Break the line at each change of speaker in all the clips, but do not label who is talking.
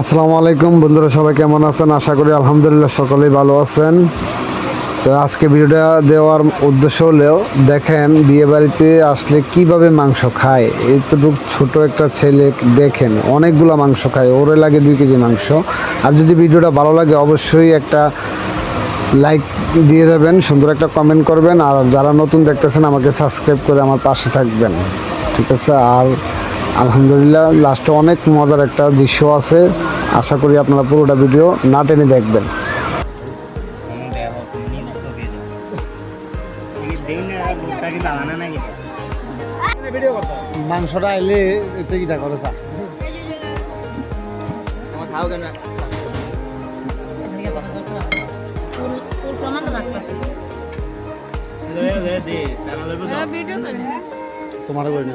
আসসালামু আলাইকুম, বন্ধুরা সবাই কেমন আছেন? আশা করি আলহামদুলিল্লাহ সকলেই ভালো আছেন। তো আজকে ভিডিওটা দেওয়ার উদ্দেশ্য হলেও দেখেন বিয়ে বাড়িতে আসলে কীভাবে মাংস খায়। এইটুকু ছোট একটা ছেলে দেখেন, অনেকগুলো মাংস খায়, ওরে লাগে দুই কেজি মাংস। আর যদি ভিডিওটা ভালো লাগে, অবশ্যই একটা লাইক দিয়ে দেবেন, সুন্দর একটা কমেন্ট করবেন। আর যারা নতুন দেখতেছেন, আমাকে সাবস্ক্রাইব করে আমার পাশে থাকবেন। ঠিক আছে? আর আলহামদুলিল্লাহ লাস্টে অনেক মজার একটা দৃশ্য আছে। আশা করি আপনারা পুরোটা ভিডিও না টেনে দেখবেন। মাংসটা এলে এতে কি দেখা চা
খাও কেন
তোমার করি না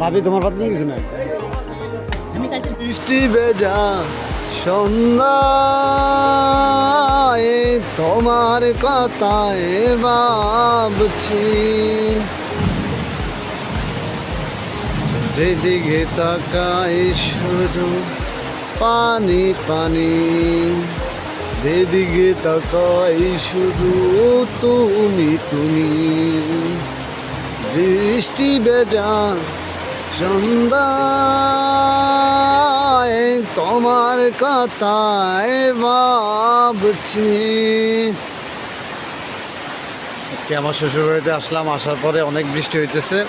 ভাবি তোমার পাত নিয়ে কিছু নাই
আমি
বৃষ্টি ভেজা সন্ধ্যায় তোমার কথায় ভাবছি। যেদিকে তাকাই শুধু পানি পানি। যেদিকে তাকাই শুধু তুমি তুমি। বৃষ্টি বেজা সন্ধ্যায় তোমার কথায় ভাবছি। আজকে আমার শ্বশুরবাড়িতে আসলাম, আসার পরে অনেক বৃষ্টি হইতেছে।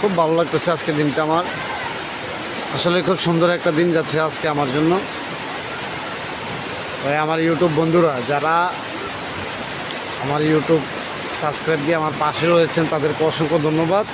খুব ভালো লাগতেছে আজকে দিনটা আমার। আসলে খুব সুন্দর একটা দিন যাচ্ছে আজকে আমার জন্য। তাই আমার ইউটিউব বন্ধুরা, যারা আমার ইউটিউব সাবস্ক্রাইব দিয়ে আমার পাশে রয়েছেন, তাদেরকে অসংখ্য ধন্যবাদ।